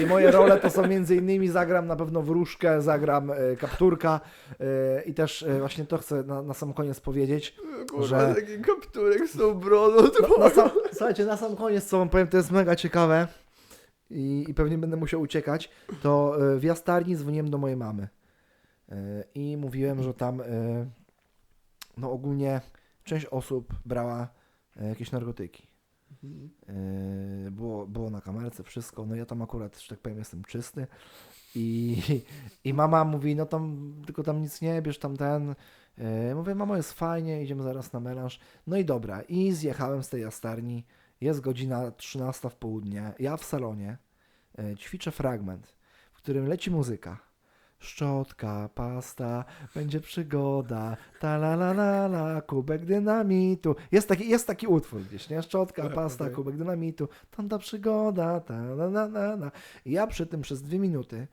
I moje role to są między innymi zagram na pewno wróżkę, zagram e, kapturka e, i też e, właśnie to chcę na, na sam koniec powiedzieć. Kurwa, Że- taki kapturek z tą brodą. To na sam, słuchajcie, na sam koniec co wam powiem, to jest mega ciekawe i, i pewnie będę musiał uciekać, to e, w jastarni dzwoniłem do mojej mamy E, i mówiłem, że tam e, no ogólnie część osób brała e, jakieś narkotyki. Yy, było, było na kamerce wszystko, no ja tam akurat, że tak powiem, jestem czysty. I, i mama mówi, no tam, tylko tam nic nie bierz, tam ten, yy, mówię, mamo jest fajnie, idziemy zaraz na melanż, no i dobra, i zjechałem z tej jastarni, jest godzina 13 w południe, ja w salonie yy, ćwiczę fragment, w którym leci muzyka, Szczotka, pasta, będzie przygoda, ta la la la la, kubek dynamitu. Jest taki, jest taki utwór gdzieś, nie? Szczotka, Tak, pasta, kubek dynamitu, tam ta przygoda, ta la la la la. Ja przy tym przez dwie minuty yy,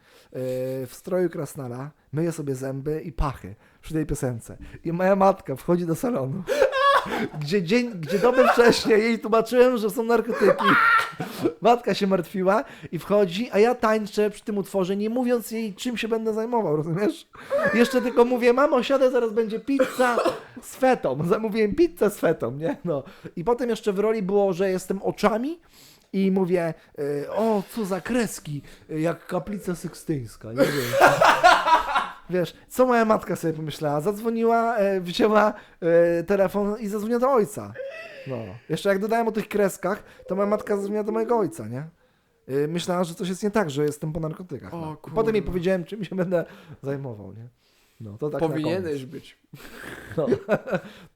w stroju krasnala myję sobie zęby i pachy przy tej piosence. I moja matka wchodzi do salonu, gdzie, dzień, gdzie dobę wcześniej jej tłumaczyłem, że są narkotyki. Matka się martwiła i wchodzi, a ja tańczę przy tym utworze, nie mówiąc jej, czym się będę zajmował, rozumiesz? Jeszcze tylko mówię, mamo, siadę, zaraz będzie pizza z fetą. Zamówiłem pizzę z fetą, nie? No. I potem jeszcze w roli było, że jestem oczami i mówię, y, o, co za kreski, y, jak kaplica sykstyńska, nie wiem. Wiesz, co moja matka sobie pomyślała? Zadzwoniła, e, wzięła e, telefon i zadzwoniła do ojca. No. Jeszcze jak dodałem o tych kreskach, to moja matka zadzwoniła do mojego ojca, nie? E, Myślała, że coś jest nie tak, że jestem po narkotykach. O, no. I Potem jej powiedziałem, czym się będę zajmował, nie? No, to tak na Powinieneś koniec. być. No.